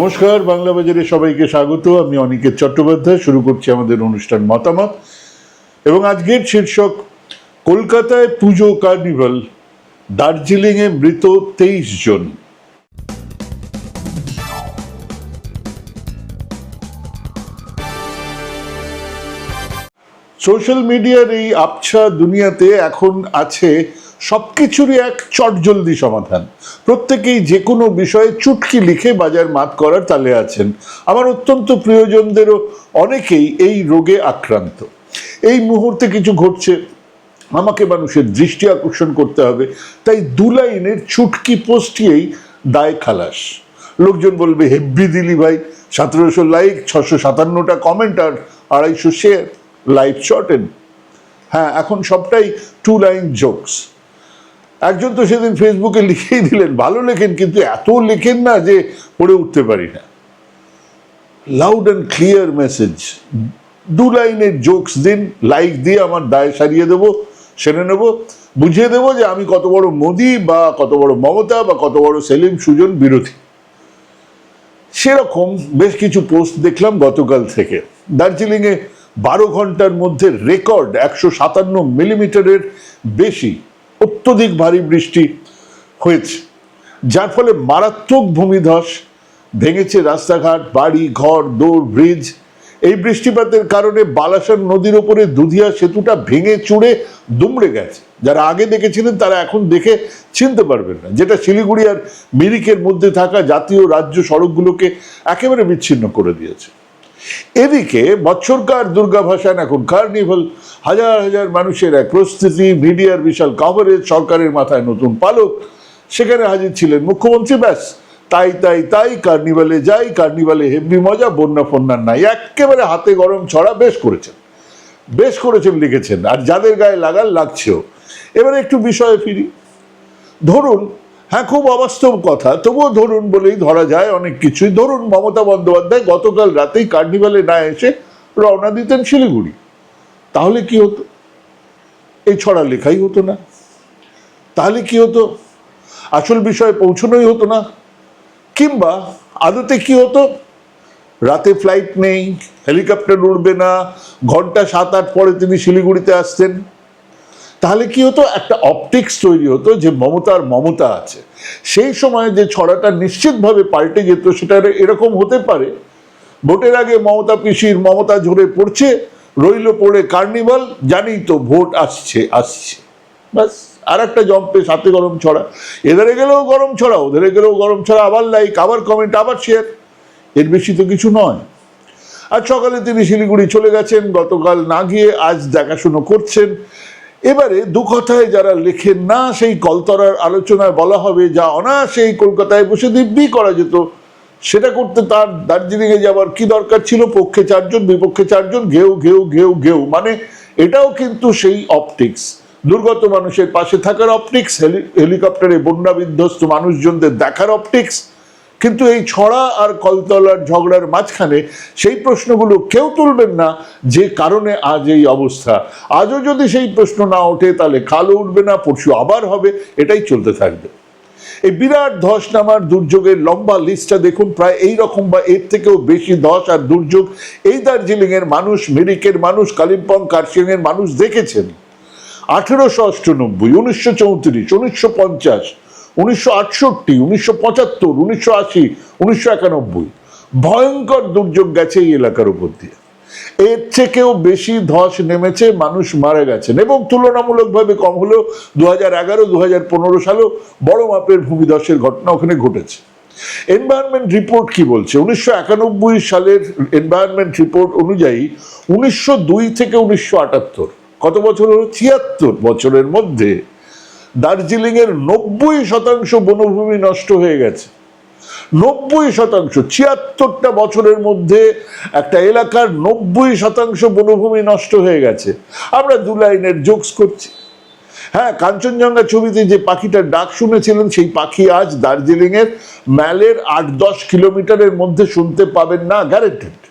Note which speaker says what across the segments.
Speaker 1: নমস্কার, বাংলা বাজারে সবাইকে স্বাগত। আমি অনিকেত চট্টোপাধ্যায়, শুরু করছি আমাদের অনুষ্ঠান মতামত। এবং আজকের শীর্ষক, কলকাতায় পুজো কার্নিভাল, দার্জিলিংয়ে মৃত তেইশ জন। সোশ্যাল মিডিয়ার এই আবছা দুনিয়াতে এখন আছে সবকিছুরই এক চটজলদি সমাধান। প্রত্যেকেই যে কোনো বিষয়ে চুটকি লিখে বাজার মাত করার তালে আছেন। আমার অত্যন্ত প্রিয়জনদেরও অনেকেই এই রোগে আক্রান্ত। এই মুহূর্তে কিছু ঘটছে। আমাকে মানুষের দৃষ্টি আকর্ষণ করতে হবে। তাই দু লাইনের চুটকি পোস্টিয়েই দায় খালাস। লোকজন বলবে হেব্বি দিলি ভাই, সতেরোশো লাইক, ছশো সাতান্নটা কমেন্ট আর আড়াইশো শেয়ার লাইভ শর্টেন হ্যাঁ এখন সবটাই টু লাইন জোকস একজন তো সেদিন ফেসবুকে লিখেই দিলেন, ভালো লেখেন, কিন্তু এত লেখেন না যে পড়ে উঠতে পারি না। লাউড অ্যান্ড ক্লিয়ার মেসেজ দু লাইনের জোকস দিন লাইক দিয়ে আমার দায় সারিয়ে দেবো সেরে নেব, বুঝিয়ে দেবো যে আমি কত বড় মোদি বা কত বড় মমতা বা কত বড় সেলিম সুজন বিরোধী। সেরকম বেশ কিছু পোস্ট দেখলাম গতকাল থেকে। দার্জিলিংয়ে বারো ঘণ্টার মধ্যে রেকর্ড একশো সাতান্ন মিলিমিটারের বেশি। অত্যধিক ভারী বৃষ্টি হয়েছে, যার ফলে মারাত্মক ভূমিধস ভেঙেছে রাস্তাঘাট, বাড়ি, ঘর, দৌড়, ব্রিজ। এই বৃষ্টিপাতের কারণে বালাসন নদীর ওপরে দুধিয়া সেতুটা ভেঙে চুড়ে দুমড়ে গেছে। যারা আগে দেখেছিলেন তারা এখন দেখে চিনতে পারবেন না। যেটা শিলিগুড়ি আর মিরিকের মধ্যে থাকা জাতীয় রাজ্য সড়কগুলোকে একেবারে বিচ্ছিন্ন করে দিয়েছে। এদিকে বৎসরকার দুর্গা ভাসান এখন কার্নিভাল, হাজার হাজার মানুষের এক প্রস্তুতি, মিডিয়ার বিশাল কভারেজ সরকারের মাথায় নতুন পালক। সেখানে হাজির ছিলেন মুখ্যমন্ত্রী, ব্যাস। তাই তাই তাই কার্নিভালে যাই, কার্নিভালে হেভি মজা, বন্যা ফন্যার নাই। একেবারে হাতে গরম ছড়া বেশ করেছেন। বেশ করেছেন লিখেছেন। আর যাদের গায়ে লাগাল লাগছেও। এবারে একটু বিষয়ে ফিরি। ধরুন হ্যাঁ খুব অবাস্তব কথা। তবুও ধরুন বলেই ধরা যায় অনেক কিছুই। ধরুন মমতা বন্দ্যোপাধ্যায় গতকাল রাতেই কার্নিভালে না এসে রওনা দিতেন শিলিগুড়ি। তাহলে কি হতো? এই ছড়া লেখাই হতো না। তাহলে কি হতো? আসল বিষয়ে পৌঁছনোই হতো না। কিংবা আদতে কি হতো? রাতে ফ্লাইট নেই হেলিকপ্টার উড়বে না, ঘণ্টা সাত আট পরে তিনি শিলিগুড়িতে আসতেন। তাহলে কি হতো? একটা অপটিক্স তৈরি হতো যে মমতার মমতা আছে। সেই সময় যে ছড়াটা নিশ্চিতভাবে পাল্টে যেত, সেটা এরকম হতে পারে। ভোটের আগে মমতা পিসির মমতা ঝরে পড়ছে, রইল পড়ে কার্নিভাল, জানি তো ভোট আসছে আসছে। ব্যাস আর একটা জম্পে সাথে গরম ছড়া। এধারে গেলেও গরম ছড়া, ওধারে গেলেও গরম ছড়া, আবার লাইক আবার কমেন্ট আবার শেয়ার এর বেশি তো কিছু নয়। আর সকালে তিনি শিলিগুড়ি চলে গেছেন, গতকাল না গিয়ে আজ দেখাশুনো করছেন। এবারে দু কথায় যারা লেখেন না, সেই কলতরার আলোচনায় বলা হবে যা অনায়াসে এই কলকাতায় বসে দিব্যি করা যেত। সেটা করতে তার দার্জিলিংয়ে যাওয়ার কি দরকার ছিল? পক্ষে চারজন, বিপক্ষে চারজন, ঘেউ ঘেউ ঘেউ ঘেউ। মানে এটাও কিন্তু সেই অপটিক্স। দুর্গত মানুষের পাশে থাকার অপটিক্স হেলিকপ্টারে বন্যা বিধ্বস্ত মানুষজনদের দেখার অপটিক্স। কিন্তু এই ছড়া আর কলতলার ঝগড়ার মাঝখানে সেই প্রশ্নগুলো কেউ তুলবেন না, যে কারণে আজ এই অবস্থা। আজও যদি সেই প্রশ্ন না ওঠে, তাহলে কালও উঠবে না, পরশু আবার হবে, এটাই চলতে থাকবে। এই বিরাট ধস নামার দুর্যোগের লম্বা লিস্টটা দেখুন, প্রায় এই রকম বা এর থেকেও বেশি ধস আর দুর্যোগ এই দার্জিলিং এর মানুষ, মিরিকের মানুষ, কালিম্পং কার্শিয়াং এর মানুষ দেখেছেন। আঠেরোশো অষ্টানব্বই, উনিশশো চৌত্রিশ, উনিশশো পঞ্চাশ উনিশশো আটষট্টি, উনিশশো পঁচাত্তর, উনিশশো আশি, উনিশশো একানব্বই। ভয়ঙ্কর দুর্যোগ গেছে এই এলাকার উপর দিয়ে। এর থেকেও বেশি ধস নেমেছে, মানুষ মারা গেছেন এবং তুলনামূলকভাবে কম হলেও দু হাজার এগারো দু হাজার পনেরো সালেও বড় মাপের ভূমিধসের ঘটনা ওখানে ঘটেছে। এনভায়রনমেন্ট রিপোর্ট কি বলছে? উনিশশো একানব্বই সালের এনভায়রনমেন্ট রিপোর্ট অনুযায়ী উনিশশো দুই থেকে উনিশশো আটাত্তর, কত বছর হলো? ছিয়াত্তর বছরের মধ্যে দার্জিলিং এর নব্বই শতাংশ বনভূমি নষ্ট হয়ে গেছে। নব্বই শতাংশ, ছিয়াত্তরটা বছরের মধ্যে একটা এলাকার নব্বই শতাংশ বনভূমি নষ্ট হয়ে গেছে। আমরা দু লাইনের জোকস করছি। হ্যাঁ কাঞ্চনজঙ্ঘা ছবিতে যে পাখিটার ডাক শুনেছিলেন, সেই পাখি আজ দার্জিলিং এর ম্যালের আট দশ কিলোমিটারের মধ্যে শুনতে পাবেন না গ্যারেন্টেড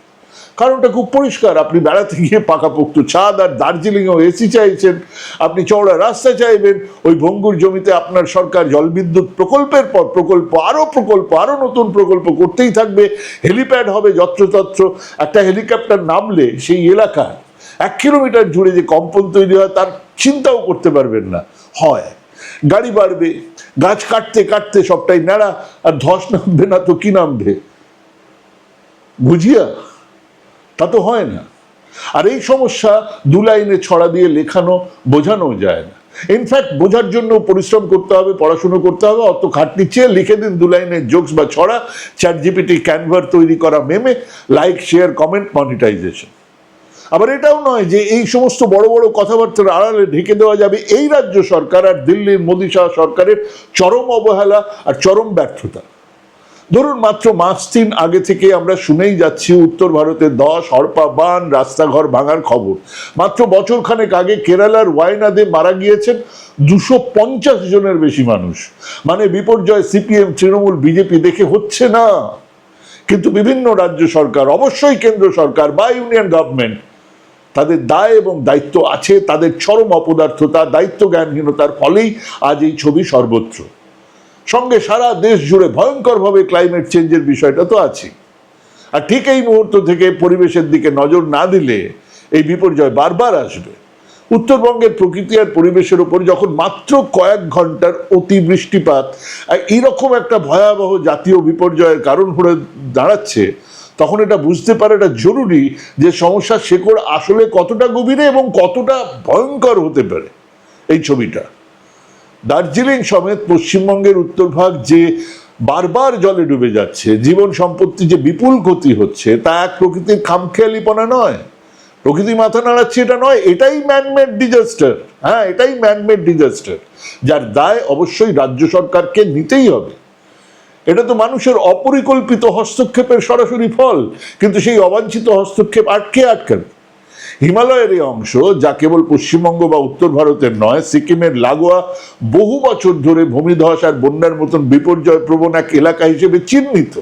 Speaker 1: কারণটা খুব পরিষ্কার। আপনি বেড়াতে গিয়ে পাকাপোক্ত ছাদ আর দার্জিলিংয়েও এসি চাইছেন, আপনি চওড়া রাস্তা চাইবেন, ওই ভঙ্গুর জমিতে আপনার সরকার জলবিদ্যুৎ প্রকল্পের পর প্রকল্প, আরও প্রকল্প, আরও নতুন প্রকল্প করতেই থাকবে। হেলিপ্যাড হবে যত্রতত্র। একটা হেলিকপ্টার নামলে সেই এলাকার এক কিলোমিটার জুড়ে যে কম্পন তৈরি হয়, তার চিন্তাও করতে পারবেন না। হয়। গাড়ি বাড়বে, গাছ কাটতে কাটতে সবটাই নাড়া আর ধস নামবে না তো কি নামবে? বুঝিয়া তা তো হয় না। আর এই সমস্যা দু লাইনে ছড়া দিয়ে লেখানো বোঝানো যায় না। ইনফ্যাক্ট বোঝার জন্য পরিশ্রম করতে হবে, পড়াশুনো করতে হবে, অত খাটনি চেয়ে লিখে দিন দু লাইনের জোকস বা ছড়া চ্যাট জিপিটি ক্যানভার তৈরি করা মেমে লাইক শেয়ার কমেন্ট মনিটাইজেশন আবার এটাও নয় যে এই সমস্ত বড় বড় কথাবার্তার আড়ালে ঢেকে দেওয়া যাবে এই রাজ্য সরকার আর দিল্লির মোদী শাহ সরকারের চরম অবহেলা আর চরম ব্যর্থতা। ধরুন মাত্র মাস তিন আগে থেকে আমরা শুনেই যাচ্ছি উত্তর ভারতের দশ, হরপা বান, রাস্তাঘর ভাঙার খবর। মাত্র বছর খানেক আগে কেরালার ওয়াইনাদে মারা গিয়েছেন দুশো পঞ্চাশ জনের বেশি মানুষ। মানে বিপর্যয় সিপিএম, তৃণমূল, বিজেপি দেখে হচ্ছে না। কিন্তু বিভিন্ন রাজ্য সরকার, অবশ্যই কেন্দ্র সরকার বা ইউনিয়ন গভর্নমেন্ট, তাদের দায় এবং দায়িত্ব আছে, তাদের চরম অপদার্থতা দায়িত্ব জ্ঞানহীনতার ফলেই আজ এই ছবি সর্বত্র। সঙ্গে সারা দেশ জুড়ে ভয়ঙ্করভাবে ক্লাইমেট চেঞ্জের বিষয়টা তো আছে আর ঠিক এই মুহূর্ত থেকে পরিবেশের দিকে নজর না দিলে এই বিপর্যয় বারবার আসবে। উত্তরবঙ্গের প্রকৃতি আর পরিবেশের উপর যখন মাত্র কয়েক ঘণ্টার অতি বৃষ্টিপাত আর এইরকম একটা ভয়াবহ জাতীয় বিপর্যয়ের কারণ হয়ে দাঁড়াচ্ছে, তখন এটা বুঝতে পারাটা জরুরি যে সমস্যার শেকড় আসলে কতটা গভীরে এবং কতটা ভয়ঙ্কর হতে পারে। এই ছবিটা। দার্জিলিং সমেত পশ্চিমবঙ্গের উত্তরভাগ যে বারবার জলে ডুবে যাচ্ছে, জীবন সম্পত্তি যে বিপুল ক্ষতি হচ্ছে, তা এক প্রকৃতির খামখেয়ালিপনা নয়। প্রকৃতি মাথা নাড়াচ্ছে এটা নয়, এটাই ম্যানমেড ডিজাস্টার হ্যাঁ এটাই ম্যানমেড ডিজাস্টার যার দায় অবশ্যই রাজ্য সরকারকে নিতেই হবে। এটা তো মানুষের অপরিকল্পিত হস্তক্ষেপের সরাসরি ফল, কিন্তু সেই অবাঞ্ছিত হস্তক্ষেপ আটকে আটকাবে? হিমালয়ের এই অংশ, যা কেবল পশ্চিমবঙ্গ বা উত্তর ভারতের নয়, সিকিমের লাগোয়া বহু বছর ধরে ভূমিধস আর বন্যার মতন বিপর্যয় প্রবণ এক এলাকা হিসেবে চিহ্নিত।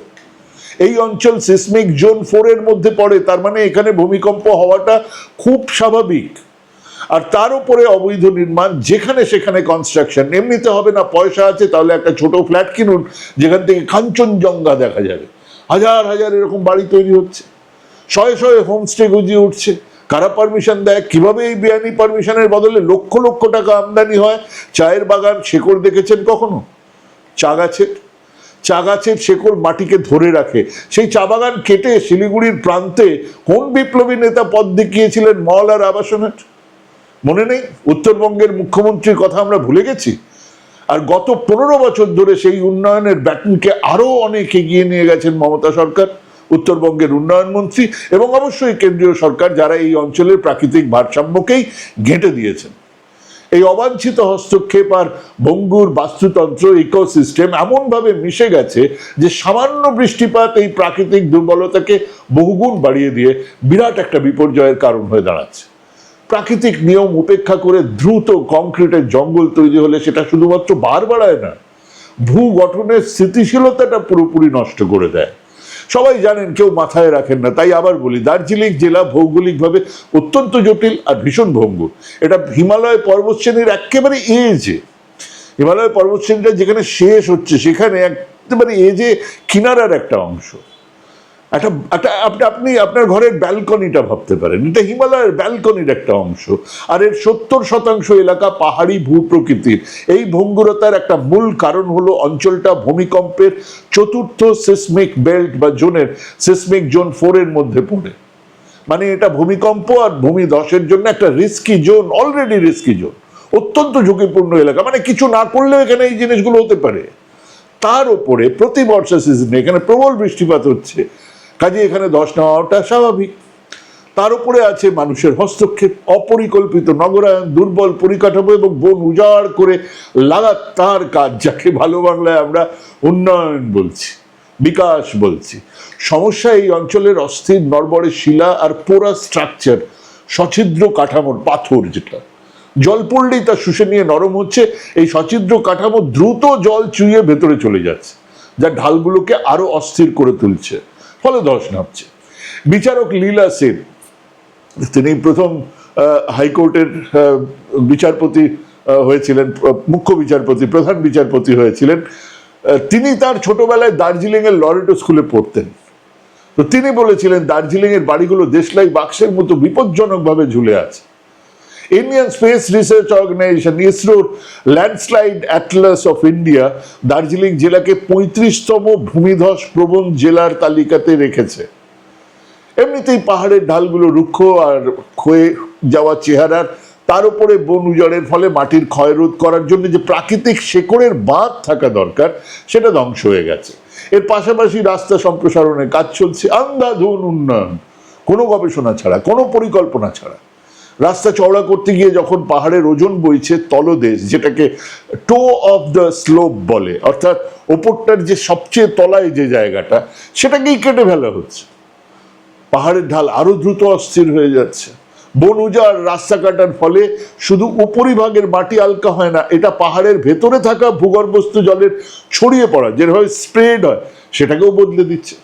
Speaker 1: এই অঞ্চল সিসমিক জোন ফোর এর মধ্যে পড়ে, তার মানে এখানে ভূমিকম্প হওয়াটা খুব স্বাভাবিক। আর তার উপরে অবৈধ নির্মাণ, যেখানে সেখানে কনস্ট্রাকশন এমনিতে হবে না, পয়সা আছে, তাহলে একটা ছোট ফ্ল্যাট কিনুন, যেখান থেকে কাঞ্চনজঙ্ঘা দেখা যাবে। হাজার হাজার এরকম বাড়ি তৈরি হচ্ছে। শয়ে শয়ে হোমস্টে গুজিয়ে উঠছে। কারা পারমিশন দেয়? কীভাবে এই বেআইনি পারমিশনের বদলে লক্ষ লক্ষ টাকা আমদানি হয়? চায়ের বাগান শেকড় দেখেছেন কখনো? চা গাছের? চা গাছের শেকড় মাটিকে ধরে রাখে। সেই চা বাগান কেটে শিলিগুড়ির প্রান্তে কোন বিপ্লবী নেতা পদ দেখিয়েছিলেন মল আর আবাসনের? মনে নেই? উত্তরবঙ্গের মুখ্যমন্ত্রীর কথা আমরা ভুলে গেছি? আর গত পনেরো বছর ধরে সেই উন্নয়নের ব্যাটনকে আরও অনেক এগিয়ে নিয়ে গেছেন মমতা সরকার। উত্তরবঙ্গের উন্নয়ন মন্ত্রী এবং অবশ্যই কেন্দ্রীয় সরকার যারা এই অঞ্চলের প্রাকৃতিক ভারসাম্যকেই ঘেঁটে দিয়েছেন। এই অবাঞ্ছিত হস্তক্ষেপ আর ভঙ্গুর বাস্তুতন্ত্র ইকোসিস্টেম এমনভাবে মিশে গেছে যে সামান্য বৃষ্টিপাত এই প্রাকৃতিক দুর্বলতাকে বহুগুণ বাড়িয়ে দিয়ে বিরাট একটা বিপর্যয়ের কারণ হয়ে দাঁড়াচ্ছে। প্রাকৃতিক নিয়ম উপেক্ষা করে দ্রুত কংক্রিটের জঙ্গল তৈরি হলে সেটা শুধুমাত্র বার বাড়ায় না ভূ গঠনের স্থিতিশীলতাটা পুরোপুরি নষ্ট করে দেয়। সবাই জানেন কেউ মাথায় রাখেন না, তাই আবার বলি, দার্জিলিং জেলা ভৌগোলিকভাবে অত্যন্ত জটিল আর ভীষণ ভঙ্গুর। এটা হিমালয় পর্বতশ্রেণীর একেবারে এজে হিমালয় পর্বতশ্রেণীটা যেখানে শেষ হচ্ছে, সেখানে একেবারে এজে কিনারার একটা অংশ। একটা একটা, আপনি আপনি আপনার ঘরের ব্যালকনিটা ভাবতে পারেন। এটা হিমালয়ের ব্যালকনির একটা অংশ। আর এর সত্তর শতাংশ এলাকা পাহাড়ি ভূপ্রকৃতির। এই ভঙ্গুরতার একটা মূল কারণ হলো অঞ্চলটা ভূমিকম্পের চতুর্থ সিসমিক বেল্ট বা জোনের সিসমিক জোন ফোরের মধ্যে পড়ে। মানে এটা ভূমিকম্প আর ভূমি ধসের জন্য একটা risky zone already risky zone. অত্যন্ত ঝুঁকিপূর্ণ এলাকা। মানে কিছু না করলেও এখানে এই জিনিসগুলো হতে পারে। তার উপরে প্রতি বর্ষা সিজনে এখানে প্রবল বৃষ্টিপাত হচ্ছে। কাজে এখানে ধস নেওয়াটা স্বাভাবিক। তার উপরে আছে মানুষের হস্তক্ষেপ, অপরিকল্পিত নগরায়ন, দুর্বল পরিকাঠামো এবং বন উজাড় করে লাগাতার কাজ যাকে ভালো বাংলায় আমরা উন্নয়ন বলছি, বিকাশ বলছি। সমস্যা এই অঞ্চলের অস্থির নরবরে শিলা আর পোড়া স্ট্রাকচার সছিদ্র কাঠামোর পাথর যেটা। জল পড়লেই তা শুষে নিয়ে নরম হচ্ছে, এই সছিদ্র কাঠামো দ্রুত জল চুইয়ে ভেতরে চলে যাচ্ছে, যা ঢালগুলোকে আরও অস্থির করে তুলছে। ফলে ধস নামছে। বিচারক লীলা সেন, তিনি প্রথম হাইকোর্টের বিচারপতি হয়েছিলেন মুখ্য বিচারপতি, প্রধান বিচারপতি হয়েছিলেন। তিনি তার ছোটবেলায় দার্জিলিং এর লরেটো স্কুলে পড়তেন। তো তিনি বলেছিলেন দার্জিলিং এর বাড়িগুলো দেশলাই বাক্সের মতো বিপজ্জনকভাবে ঝুলে আছে। ইন্ডিয়ান স্পেস রিসার্চ অর্গানাইজেশন ইসরোর landslide atlas of India Darjeeling জেলাকে পঁয়ত্রিশতম ভূমিধস প্রবণ জেলার তালিকাতে রেখেছে। এমনিতেই পাহাড়ের ঢালগুলো রুক্ষ আর ক্ষয়ে যাওয়া চেহারার, তার উপরে বন উজাড়ের ফলে মাটির ক্ষয় রোধ করার জন্য যে প্রাকৃতিক শেকড়ের বাঁধ থাকা দরকার, সেটা ধ্বংস হয়ে গেছে। এর পাশাপাশি রাস্তা সম্প্রসারণের কাজ চলছে। আন্ধাধুন উন্নয়ন, কোনো গবেষণা ছাড়া, কোনো পরিকল্পনা ছাড়া। রাস্তা চওড়া করতে গিয়ে যখন পাহাড়ের ওজন বইছে তলদেশ, যেটাকে টো অফ দ্য স্লোপ বলে, অর্থাৎ ওপরটার যে সবচেয়ে তলায় যে জায়গাটা, সেটাকেই কেটে ফেলা হচ্ছে। পাহাড়ের ঢাল আরও দ্রুত অস্থির হয়ে যাচ্ছে। বন উজাড়, রাস্তা কাটার ফলে শুধু উপরিভাগের মাটি আলকা হয় না, এটা পাহাড়ের ভেতরে থাকা ভূগর্ভস্থ জলের ছড়িয়ে পড়া, যেভাবে স্প্রেড হয়, সেটাকেও বদলে দিচ্ছে।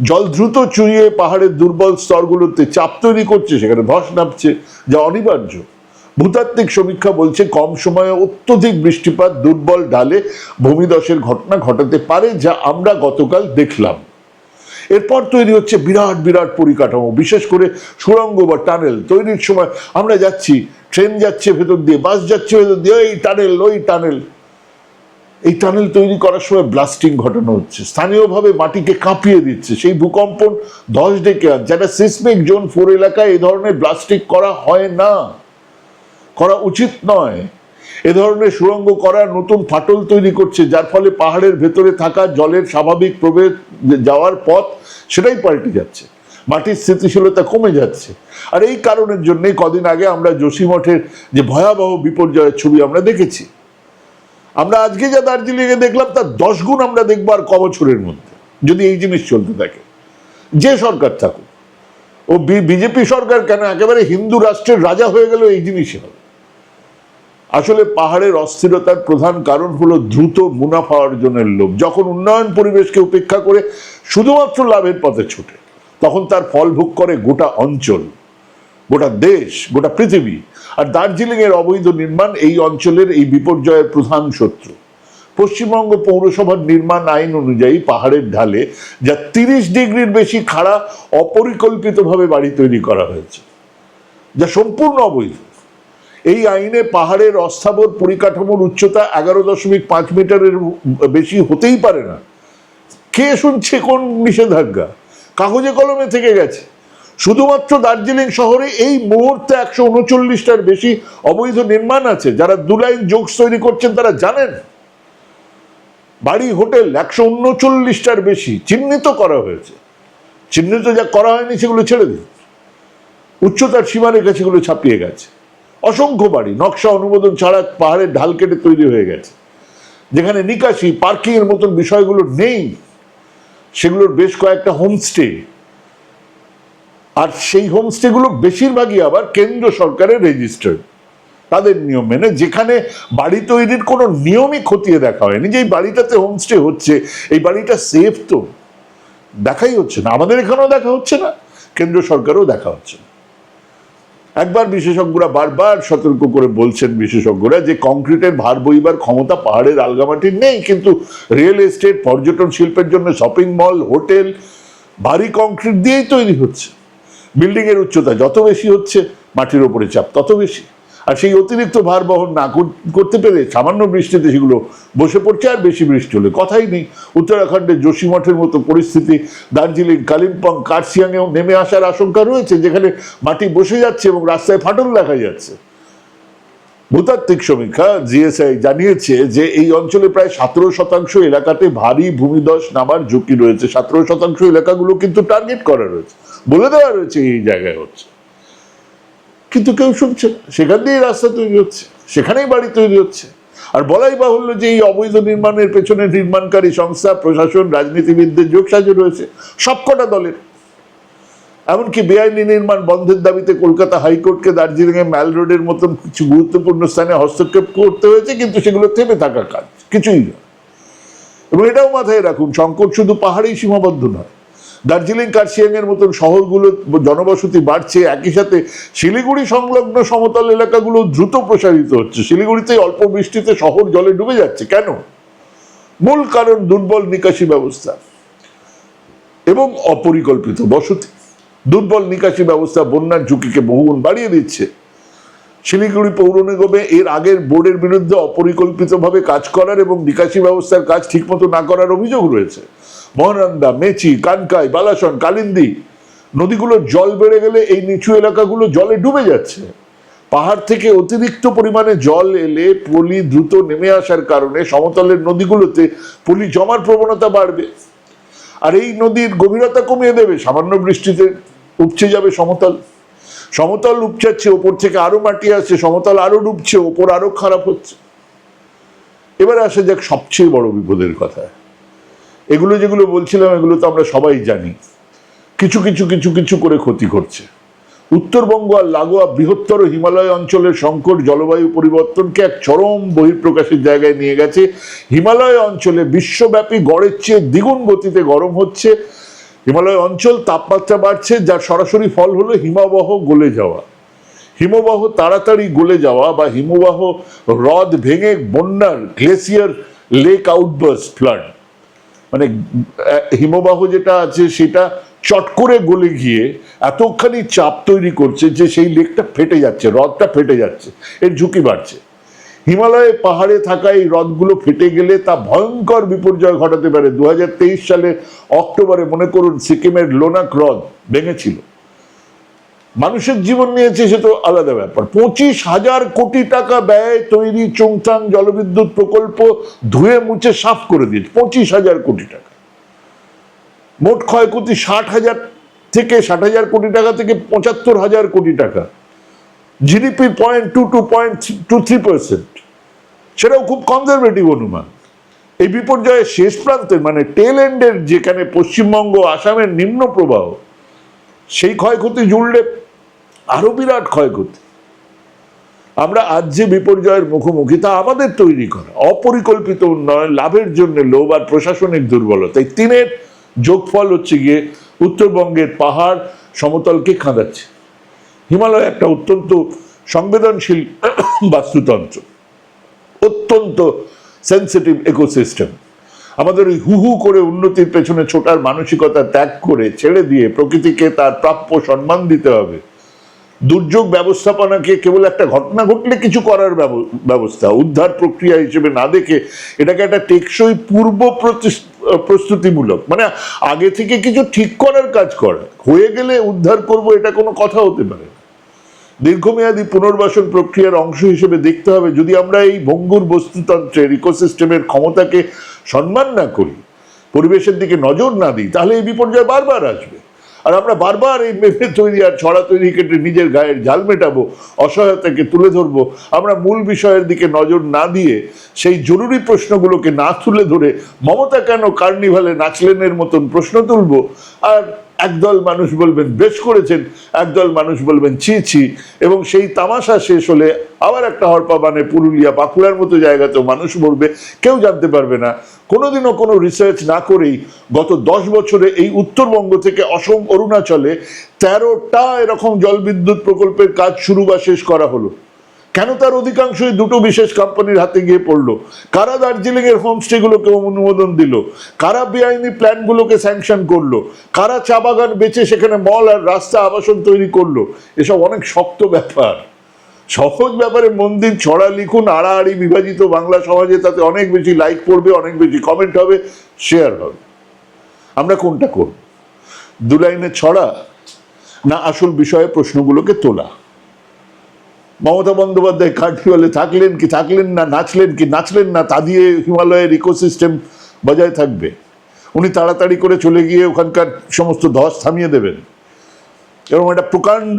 Speaker 1: জল দ্রুত চুইয়ে পাহাড়ের দুর্বল স্তরগুলোতে চাপ তৈরি করছে, সেখানে ধস নামছে, যা অনিবার্য। ভূতাত্ত্বিক সমীক্ষা বলছে কম সময়ে অত্যধিক বৃষ্টিপাত দুর্বল ঢালে ভূমিধসের ঘটনা ঘটাতে পারে, যা আমরা গতকাল দেখলাম। এরপর তৈরি হচ্ছে বিরাট বিরাট পরিকাঠামো, বিশেষ করে সুড়ঙ্গ বা টানেল। তৈরির সময় আমরা যাচ্ছি, ট্রেন যাচ্ছে ভেতর দিয়ে, বাস যাচ্ছে ভেতর দিয়ে ওই টানেল ওই টানেল। এই টানেল তৈরি করার সময় ব্লাস্টিং ঘটানো হচ্ছে। স্থানীয়ভাবে মাটিকে কাঁপিয়ে দিচ্ছে। সেই ভূকম্পন ধস ডেকে আন যেটা সিসমিক জোন ফোর এলাকায় এই ধরনের ব্লাস্টিং করা হয় না, করা উচিত নয়। এ ধরনের সুড়ঙ্গ করা নতুন ফাটল তৈরি করছে, যার ফলে পাহাড়ের ভেতরে থাকা জলের স্বাভাবিক প্রবেশ যাওয়ার পথ সেটাই পাল্টে যাচ্ছে। মাটির স্থিতিশীলতা কমে যাচ্ছে। আর এই কারণের জন্যই কদিন আগে আমরা যোশী মঠের যে ভয়াবহ বিপর্যয়ের ছবি আমরা দেখেছি। আমরা আজকে যা দার্জিলিংয়ে দেখলাম, তার দশ গুণ আমরা দেখব আর ক বছরের মধ্যে, যদি এই জিনিস চলতে থাকে। যে সরকার থাকুক। ও বিজেপি সরকার কেন একেবারে হিন্দু রাষ্ট্রের রাজা হয়ে গেল, এই জিনিসই হবে। আসলে পাহাড়ের অস্থিরতার প্রধান কারণ হলো দ্রুত মুনাফা অর্জনের লোভ। যখন উন্নয়ন পরিবেশকে উপেক্ষা করে শুধুমাত্র লাভের পথে ছুটে, তখন তার ফল ভোগ করে গোটা অঞ্চল। গোটা দেশ, গোটা পৃথিবী আর দার্জিলিং এর অবৈধ নির্মাণ এই অঞ্চলের এই বিপর্যয়ের প্রধান শত্রু। পশ্চিমবঙ্গ পৌরসভার নির্মাণ আইন অনুযায়ী পাহাড়ের ঢালে যা তিরিশ ডিগ্রির বেশি খাড়া অপরিকল্পিতভাবে বাড়ি তৈরি করা হয়েছে, যা সম্পূর্ণ অবৈধ। এই আইনে পাহাড়ের অস্থাবর পরিকাঠামোর উচ্চতা এগারো দশমিক পাঁচ মিটারের বেশি হতেই পারে না। কে শুনছে কোন নিষেধাজ্ঞা? কাগজে কলমে থেকে গেছে। শুধুমাত্র দার্জিলিং শহরে এই মুহূর্তে একশো উনচল্লিশটার বেশি অবৈধ নির্মাণ আছে। যারা দু লাইন জোকস তৈরি করছেন, তারা জানেন? বাড়ি, হোটেল, একশো উনচল্লিশটার বেশি চিহ্নিত করা হয়েছে। চিহ্নিত যা করা হয়নি, সেগুলো ছেড়ে দিন। উচ্চতার সীমারেখা সেগুলো ছাপিয়ে গেছে। অসংখ্য বাড়ি, নকশা, অনুমোদন ছাড়া পাহাড়ের ঢাল কেটে তৈরি হয়ে গেছে। যেখানে নিকাশি পার্কিং এর মতন বিষয়গুলো নেই। সেগুলোর বেশ কয়েকটা হোমস্টে আর সেই হোমস্টেগুলো বেশিরভাগই আবার কেন্দ্র সরকারের রেজিস্টার্ড তাদের নিয়ম মেনে যেখানে বাড়ি তৈরির কোনো নিয়মই খতিয়ে দেখা হয়নি, যে এই বাড়িটাতে হোমস্টে হচ্ছে, এই বাড়িটা সেফ তো, দেখাই হচ্ছে না। আমাদের এখানেও দেখা হচ্ছে না, কেন্দ্র সরকারও দেখা হচ্ছে না। একবার বিশেষজ্ঞরা বারবার সতর্ক করে বলছেন বিশেষজ্ঞরা যে কংক্রিটের ভার বইবার ক্ষমতা পাহাড়ের আলগামাটির নেই, কিন্তু রিয়েল এস্টেট পর্যটন শিল্পের জন্য শপিং মল হোটেল ভারী কংক্রিট দিয়েই তৈরি হচ্ছে। বিল্ডিং এর উচ্চতা যত বেশি হচ্ছে, মাটির ওপরে চাপ তত বেশি। আর সেই অতিরিক্ত ভার বহন না করতে পেরে সামান্য বৃষ্টিতে সেগুলো বসে পড়ছে, আর বেশি বৃষ্টি হলে কথাই নেই। উত্তরাখণ্ডের যোশীমঠের মতো পরিস্থিতি, দার্জিলিং, কালিম্পং কার্সিয়াংয়েও নেমে আসার আশঙ্কা রয়েছে, যেখানে মাটি বসে যাচ্ছে এবং রাস্তায় ফাটল দেখা যাচ্ছে। ভূতাত্ত্বিক সমীক্ষা, জিএসআই জানিয়েছে যে এই অঞ্চলে প্রায় সতেরো শতাংশ এলাকাতে ভারী ভূমিধস নামার ঝুঁকি রয়েছে। সতেরো শতাংশ এলাকাগুলো কিন্তু টার্গেট করা রয়েছে। বলে দেওয়া রয়েছে এই জায়গায় হচ্ছে। কিন্তু কেউ শুনছে না। সেখান দিয়েই রাস্তা তৈরি হচ্ছে। সেখানেই বাড়ি তৈরি হচ্ছে। আর বলাই বাহুল্য যে এই অবৈধ নির্মাণের পেছনে নির্মাণকারী সংস্থা, প্রশাসন, রাজনীতিবিদদের যোগসাজু রয়েছে। সবকটা দলের এমনকি বেআইনি নির্মাণ বন্ধের দাবিতে কলকাতা হাইকোর্টকে দার্জিলিংয়ে ম্যাল রোডের মতন কিছু গুরুত্বপূর্ণ স্থানে হস্তক্ষেপ করতে হয়েছে, কিন্তু সেগুলো থেমে থাকা কাজ। কিছুই না এবং এটাও মাথায় রাখুন, সংকট শুধু পাহাড়েই সীমাবদ্ধ নয়। দার্জিলিং কার্শিয়াং এর মতন শহরগুলো জনবসতি বাড়ছে, একই সাথে শিলিগুড়ি সংলগ্ন সমতল এলাকাগুলো দ্রুত প্রসারিত হচ্ছে। শিলিগুড়িতে অল্প বৃষ্টিতে শহর জলে ডুবে যাচ্ছে। কেন? মূল কারণ দুর্বল নিকাশি ব্যবস্থা এবং অপরিকল্পিত বসতি। দুর্বল নিকাশি ব্যবস্থা বন্যার ঝুঁকিকে বহুগুণ বাড়িয়ে দিচ্ছে। শিলিগুড়ি পৌর নিগমে এর আগের বোর্ডের বিরুদ্ধে অপরিকল্পিতভাবে কাজ করার এবং নিকাশি ব্যবস্থার কাজ ঠিকমতো না করার অভিযোগ রয়েছে। মহানন্দা, মেচি, কানকাই, বালাসন, কালিন্দি নদীগুলোর জল বেড়ে গেলে এই নিচু এলাকাগুলো জলে ডুবে যাচ্ছে। পাহাড় থেকে অতিরিক্ত পরিমাণে জল এলে পলি দ্রুত নেমে আসার কারণে সমতলের নদীগুলোতে পলি জমার প্রবণতা বাড়বে। আর এই নদীর গভীরতা কমিয়ে দেবে। সামান্য বৃষ্টিতে উপচে যাবে সমতল। সমতল উপচাচ্ছে, ওপর থেকে আরও মাটি আসছে, সমতল আরও ডুবছে, ওপর আরও খারাপ হচ্ছে। এবার আসা যাক সবচেয়ে বড় বিপদের কথা। এগুলো যেগুলো বলছিলাম, এগুলো তো আমরা সবাই জানি। কিছু কিছু কিছু কিছু করে ক্ষতি করছে। উত্তরবঙ্গ আর লাগোয়া বৃহত্তর হিমালয় অঞ্চলের সংকট জলবায়ু পরিবর্তনকে এক চরম বহিঃপ্রকাশের জায়গায় নিয়ে গেছে। হিমালয় অঞ্চলে বিশ্বব্যাপী গড়ের চেয়ে দ্বিগুণ গতিতে গরম হচ্ছে। হিমালয় অঞ্চল তাপমাত্রা বাড়ছে, যার সরাসরি ফল হলো হিমাবহ গলে যাওয়া। হিমবাহ তাড়াতাড়ি গলে যাওয়া বা হিমবাহ হ্রদ ভেঙে বন্যার গ্লেসিয়ার লেক আউটবার্স্ট ফ্লাড। মানে হিমবাহ যেটা আছে সেটা চট করে গলে গিয়ে এতখানি চাপ তৈরি করছে যে সেই লেকটা ফেটে যাচ্ছে, হ্রদটা ফেটে যাচ্ছে, এর ঝুঁকি বাড়ছে। হিমালয়ে পাহাড়ে থাকা এই হ্রদগুলো ফেটে গেলে তা ভয়ঙ্কর বিপর্যয় ঘটাতে পারে। দু সালের অক্টোবরে মনে করুন সিকিমের লোনাক হ্রদ ভেঙেছিল। মানুষের জীবন নিয়েছে সে তো আলাদা ব্যাপার। পঁচিশ হাজার কোটি টাকা ব্যয় তৈরি চুংথাং জলবিদ্যুৎ প্রকল্প ধুয়ে মুছে সাফ করে দিয়েছে। পঁচিশ হাজার কোটি টাকা। মোট ক্ষয়ক্ষতি ষাট হাজার থেকে ষাট হাজার কোটি টাকা থেকে পঁচাত্তর হাজার কোটি টাকা। GDP point two to point two three percent সেটাও খুব কনজারভেটিভ অনুমান। এই বিপর্যয়ের শেষ প্রান্তে মানে টেল এন্ডের যেখানে পশ্চিমবঙ্গ, আসামের নিম্ন প্রবাহ, সেই ক্ষয়ক্ষতি জুড়লে আরও বিরাট ক্ষয়ক্ষতি। আমরা আজ যে বিপর্যয়ের মুখোমুখি তা আমাদের তৈরি করা। অপরিকল্পিত উন্নয়ন, লাভের জন্য লোভ আর প্রশাসনিক দুর্বলতা। এই তিনের যোগফল হচ্ছে গিয়ে উত্তরবঙ্গের পাহাড় সমতলকে কাঁদাচ্ছে। হিমালয় একটা অত্যন্ত সংবেদনশীল বাস্তুতন্ত্র, অত্যন্ত সেন্সিটিভ ইকোসিস্টেম আমাদের ওই হু হু করে উন্নতির পেছনে ছোটার মানসিকতা ত্যাগ করে ছেড়ে দিয়ে প্রকৃতিকে তার প্রাপ্য সম্মান দিতে হবে। দুর্যোগ ব্যবস্থাপনাকে কেবল একটা ঘটনা ঘটলে কিছু করার ব্যব- ব্যবস্থা, উদ্ধার প্রক্রিয়া হিসেবে না দেখে এটাকে একটা টেকসই পূর্ব প্রস্তুতিমূলক মানে আগে থেকে কিছু ঠিক করার কাজ করা। হয়ে গেলে উদ্ধার করব এটা কোনো কথা হতে পারে দীর্ঘমেয়াদী পুনর্বাসন প্রক্রিয়ার অংশ হিসেবে দেখতে হবে। যদি আমরা এই ভঙ্গুর বস্তুতন্ত্রের ইকোসিস্টেমের ক্ষমতাকে সম্মান না করি, পরিবেশের দিকে নজর না দিই, তাহলে এই বিপর্যয় বারবার আসবে। আর আমরা বারবার এই মেপে তৈরি আর ছড়া তৈরি কেটে নিজের গায়ের জাল মেটাবো, অসহায়তাকে তুলে ধরবো। আমরা মূল বিষয়ের দিকে নজর না দিয়ে সেই জরুরি প্রশ্নগুলোকে না তুলে ধরে মমতা কেন কার্নিভালে নাচলেনের মতন প্রশ্ন তুলবো? আর একদল মানুষ বলবেন, বেশ করেছেন। একদল মানুষ বলবেন, ছি ছি। এবং সেই তামাশা শেষ হলে আবার একটা হরপা মানে পুরুলিয়া, বাঁকুড়ার মতো জায়গাতেও মানুষ বলবে কেউ জানতে পারবে না। কোনোদিনও কোনো রিসার্চ না করেই গত দশ বছরে এই উত্তরবঙ্গ থেকে অসম, অরুণাচলে তেরোটা এরকম জলবিদ্যুৎ প্রকল্পের কাজ শুরু বা শেষ করা হলো। কেন তার অধিকাংশই দুটো বিশেষ কোম্পানির হাতে গিয়ে পড়ল? কারা দার্জিলিং এর হোমস্টেগুলোকে অনুমোদন দিল? কারা বেআইনি প্ল্যানগুলোকে স্যাংশন করল? কারা চা বাগান বেচে সেখানে মল আর রাস্তা আবাসন তৈরি করল? এসব অনেক শক্ত ব্যাপার। সহজ ব্যাপারে মন দিন ছড়া লিখুন, আড়াআড়ি বিভাজিত বাংলা সমাজে তাতে অনেক বেশি লাইক পড়বে, অনেক বেশি কমেন্ট হবে শেয়ার হবে। আমরা কোনটা করব? দু লাইনের ছড়া না আসল বিষয়ে প্রশ্নগুলোকে তোলা? মমতা বন্দ্যোপাধ্যায় কার্নিভালে থাকলেন কি, থাকলেন না, নাচলেন কি, নাচলেন না, তা দিয়ে হিমালয়ের ইকোসিস্টেম বজায় থাকবে। উনি তাড়াতাড়ি করে চলে গিয়ে ওখানকার সমস্ত ধস থামিয়ে দেবেন। এবং একটা প্রকাণ্ড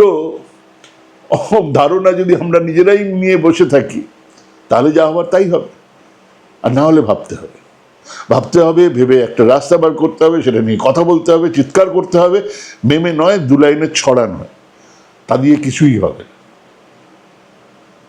Speaker 1: ধারণা যদি আমরা নিজেরাই নিয়ে বসে থাকি, তাহলে যা হবার তাই হবে। আর না হলে ভাবতে হবে। ভাবতে হবে, ভেবে একটা রাস্তা বার করতে হবে, সেটা নিয়ে কথা বলতে হবে, চিৎকার করতে হবে। মেমে নয়, দু লাইনের ছড়া নয়। তা দিয়ে কিছুই হবে না।